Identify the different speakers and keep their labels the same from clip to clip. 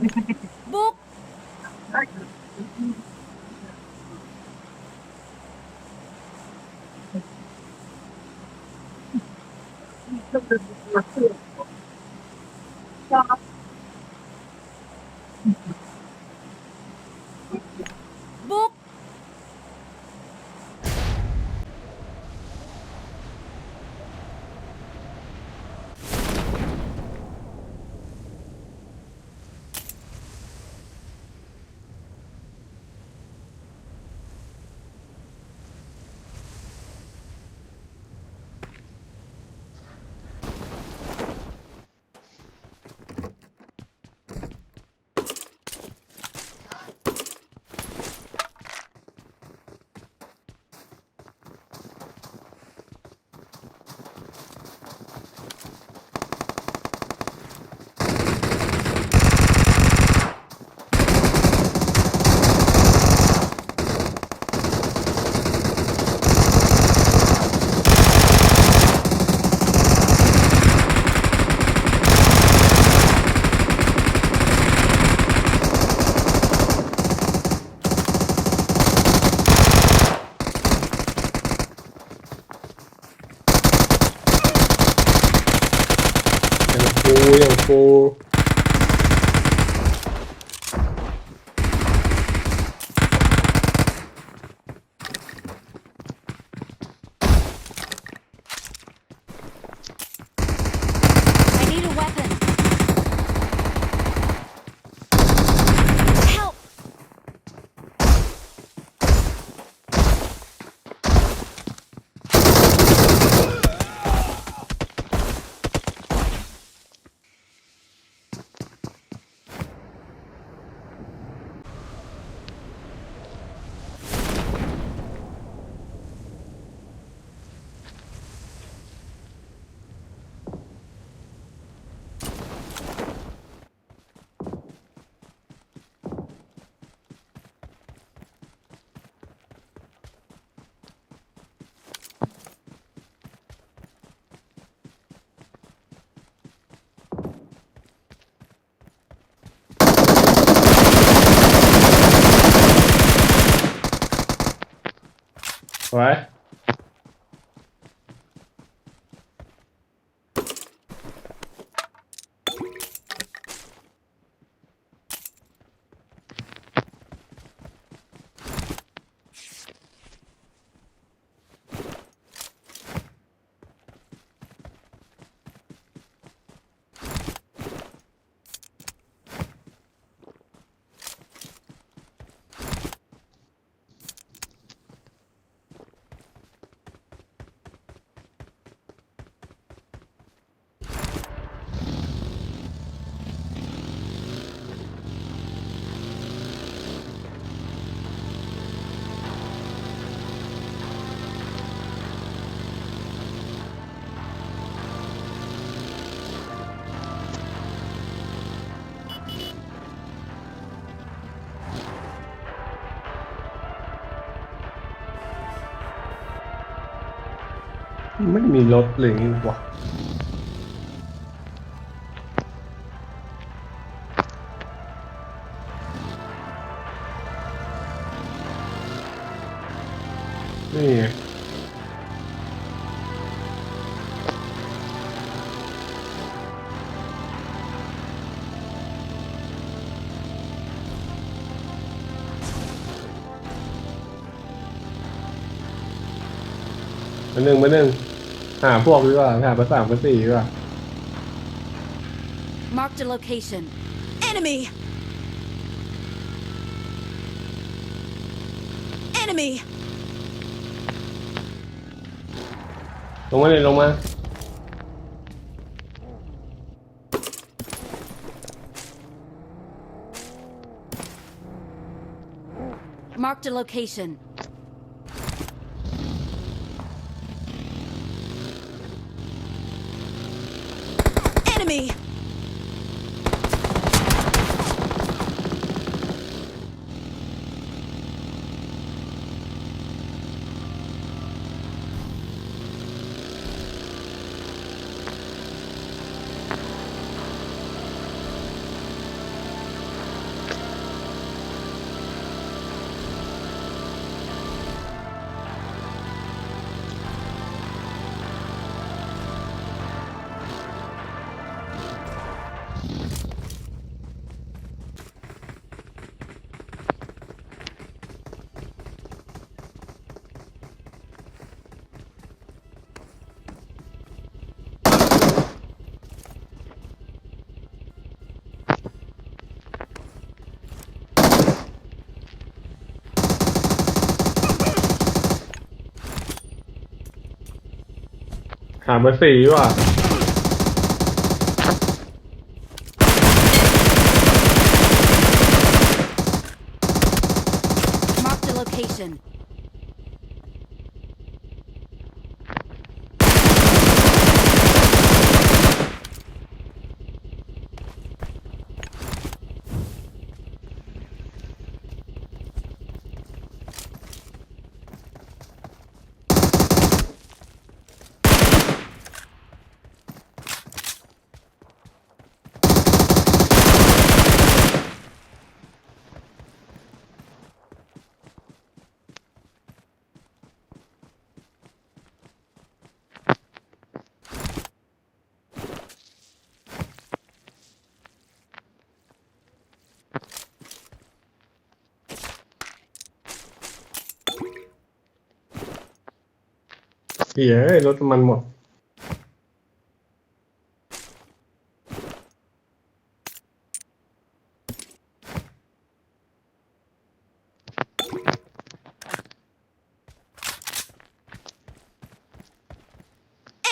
Speaker 1: Gracias.
Speaker 2: ไม่มีรถเลยนี่หวะ พวกดีกว่าหาภาษามภาษีดีกว่า
Speaker 1: Marked a location.
Speaker 3: Enemy! Enemy!
Speaker 2: ลงมาเลยลงมา
Speaker 1: Marked a location.
Speaker 3: Enemy!
Speaker 2: ถาเบอร์สี่ว่ะ เหี้ยเอ้ยรถน้ำมันหมด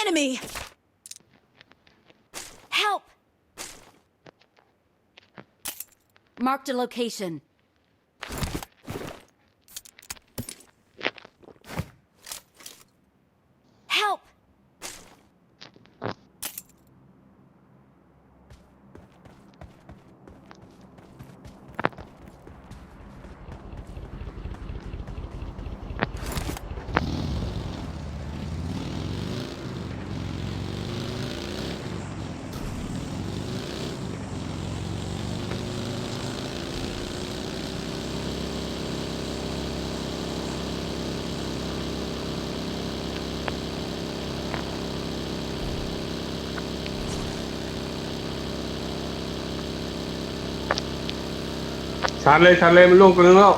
Speaker 3: Enemy!
Speaker 1: Help! Marked a location.
Speaker 2: ชาร์จเลยชาร์จเลยมันล่วงตัวนึงแล้ว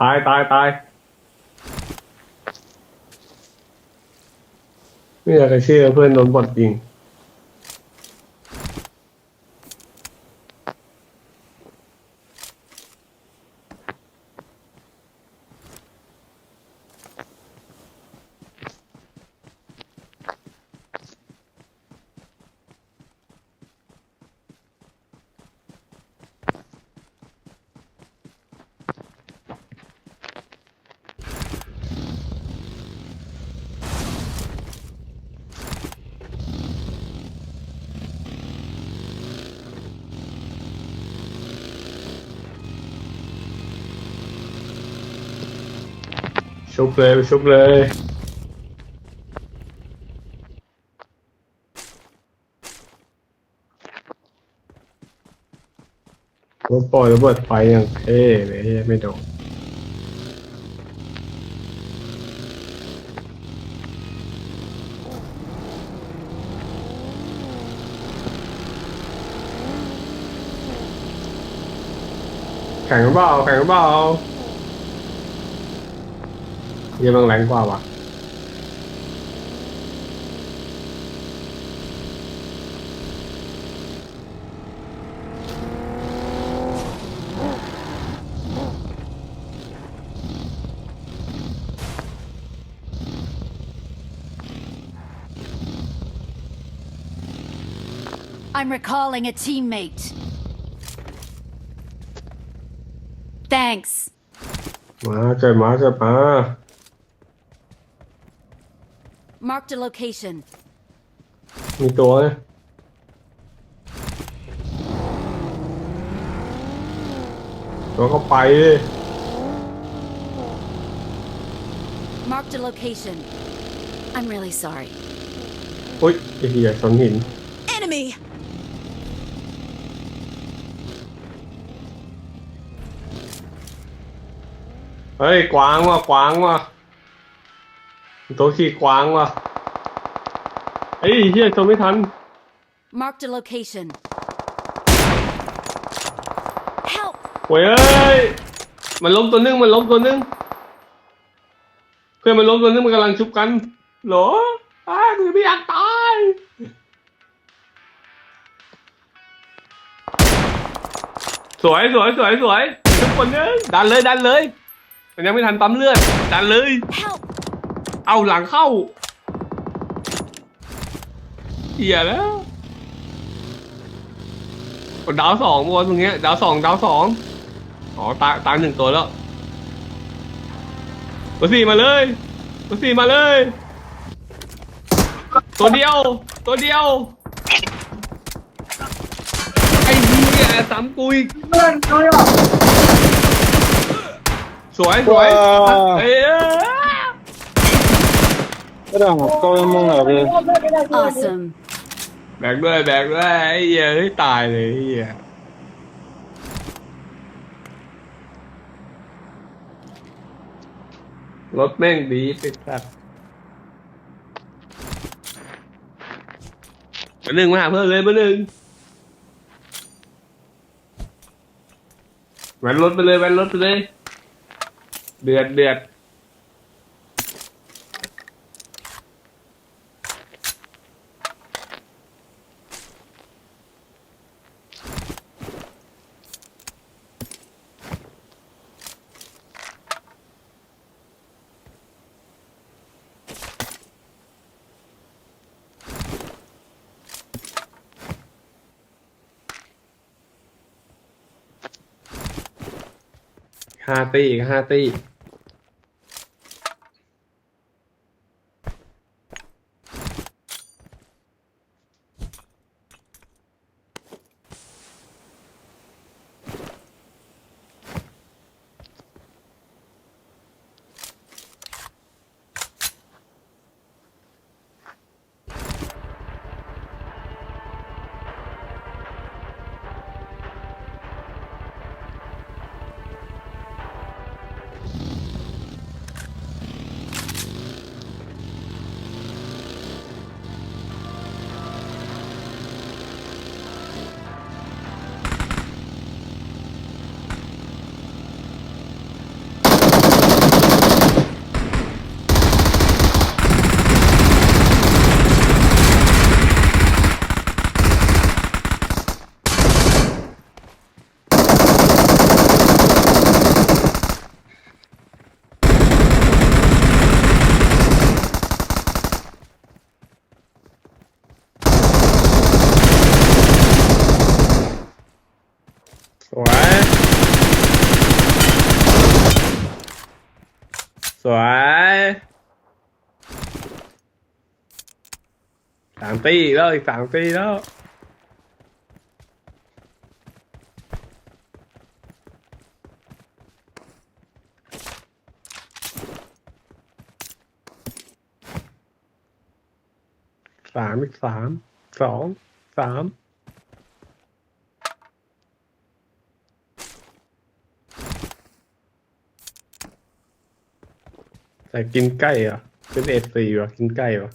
Speaker 2: ตายตายตาย ไม่อยากจ ชุบเลยไปชุบเลยรถปล่อยระเบิดไฟอย่างเท่เลยเหี้ยไม่โดนแข่งกันเปล่าแข่งกันเปล่า เยี่ยมันแรงกว่าว่ะ
Speaker 1: I'm recalling a teammate. Thanks.
Speaker 2: มาเกิดมาเกิดมา
Speaker 1: Marked a location.
Speaker 2: มีตัวนะตัวก็ไปดิ
Speaker 1: Marked a location. I'm really sorry.
Speaker 2: อุ้ยไอ้เหี้ยชนหิน
Speaker 3: Enemy!
Speaker 2: เฮ้ย กวางว่ะ กวางว่ะ ตัวขี่กวางว่ะไอ้ยเหี้ยชนไม่ทัน
Speaker 1: Marked a location. Help!
Speaker 2: โว้ยเอ้ย มันล้มตัวนึง มันล้มตัวนึง เพื่อนมันล้มตัวนึง มันกำลังชุบกันเหรอไอ้ายมึงไม่อยากตาย สวยสวยสวยสวยทุกคนเนยดันเลยดันเลย มันยังไม่ทันปั๊มเลือด ดันเลย
Speaker 3: Help!
Speaker 2: เอาหลังเข้าเหี้ยแล้วดาวสองบนตรงเนี้ยดาวสองดาวสองอ๋อตายตายหนึ่งตัวแล้วตัวสี่มาเลยตัวสี่มาเลย ตัวเดียว ตัวเดียวไอ้เหี้ยสามกุยสวยสวย
Speaker 4: ว้าว
Speaker 2: เรื่อง
Speaker 4: ของก็ไม่มึงเหรอพี่
Speaker 1: Awesome.
Speaker 2: แบกด้วยแบกด้วยไอ้เหี้ยเฮ้ยตายเลยไอ้เหี้ยรถแม่งดีไปสัตว์มาหนึ่งมาหาเพื่อนเลยมาหนึ่งแวนรถไปเลยแวนรถไปเลย เดือดเดือด ห้าตี้อีกห้าตี้ วยสวยสามตีแล้วอีกสามตีแล้วสามอีกสามสองสาม แต่กินใกล้อะเป็นเอฟซีว่ะกินใกล้ว่ะ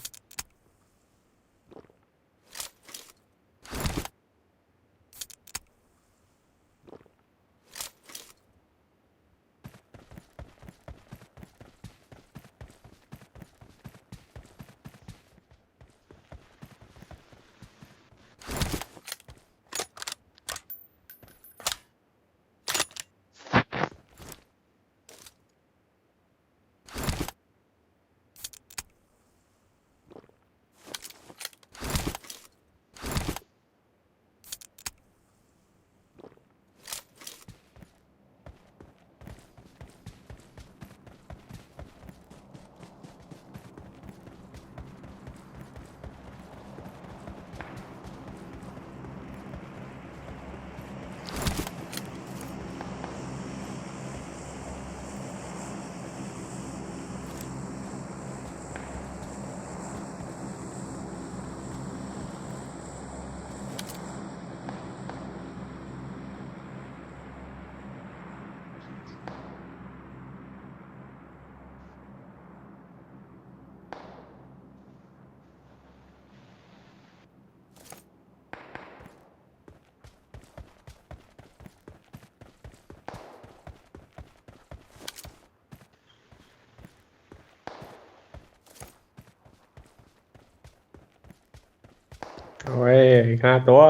Speaker 2: โอ้ยห้าตัว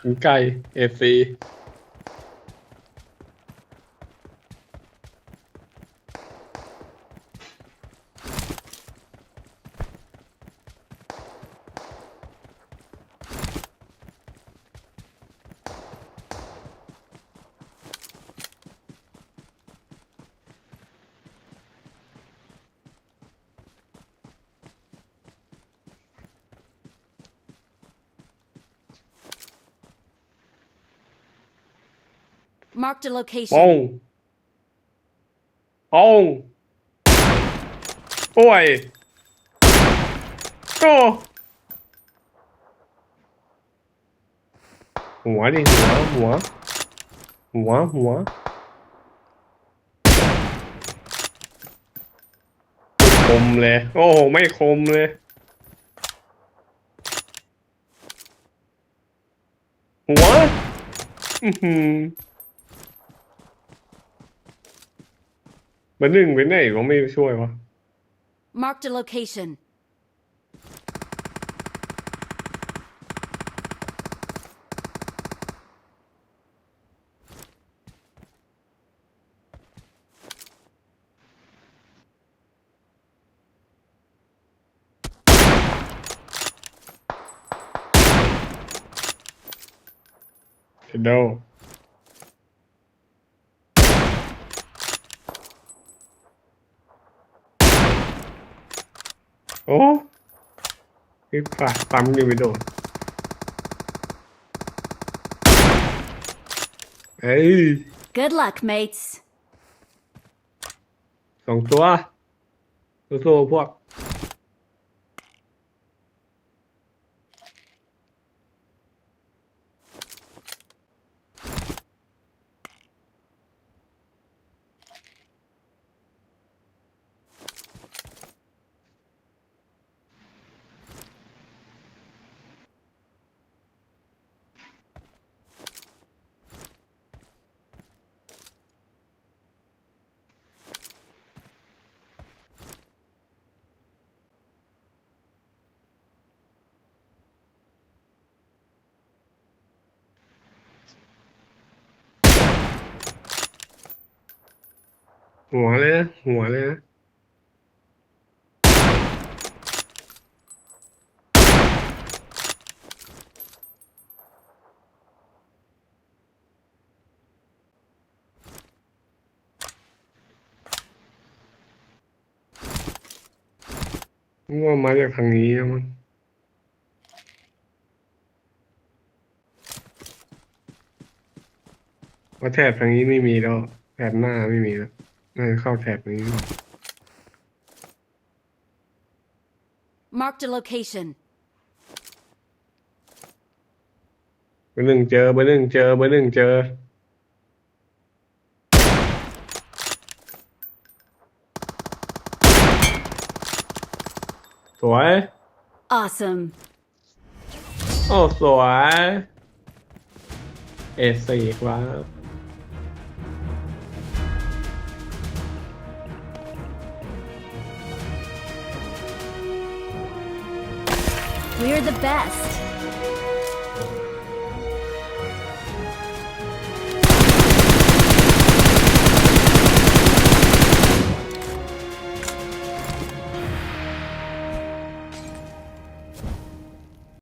Speaker 2: กินไก่เอฟซี
Speaker 1: Marked a
Speaker 2: ป้อง
Speaker 1: location.
Speaker 2: ป้องโอ้ยโอ้หัวดิหัวหัว หัวหัว คมเลย โอ้โหไม่คมเลย หัว อือหือ มันหนึ่งไปไหนก็ไม่ช่วยวะ
Speaker 1: Marked a location.
Speaker 2: เห็นโดโอ้พี่ฝ่าปั๊มยังไม่โดนเอ้ย
Speaker 1: Good luck, mates.
Speaker 2: สองตัวโซ่พวก หัวเลยนะหัวเลยนะว่ามาจากทางนี้นะมันว่าแถบทางนี้ไม่มีแล้วแถบหน้าไม่มีแล้ว น่าจะเข้าแถบนี้
Speaker 1: Marked a location.
Speaker 2: เบอร์หนึ่งเจอเบอร์หนึ่งเจอเบอร์หนึ่งเจอ สวย
Speaker 1: Awesome.
Speaker 2: โอ้ สวย เอสี่ครับ
Speaker 1: We're the best.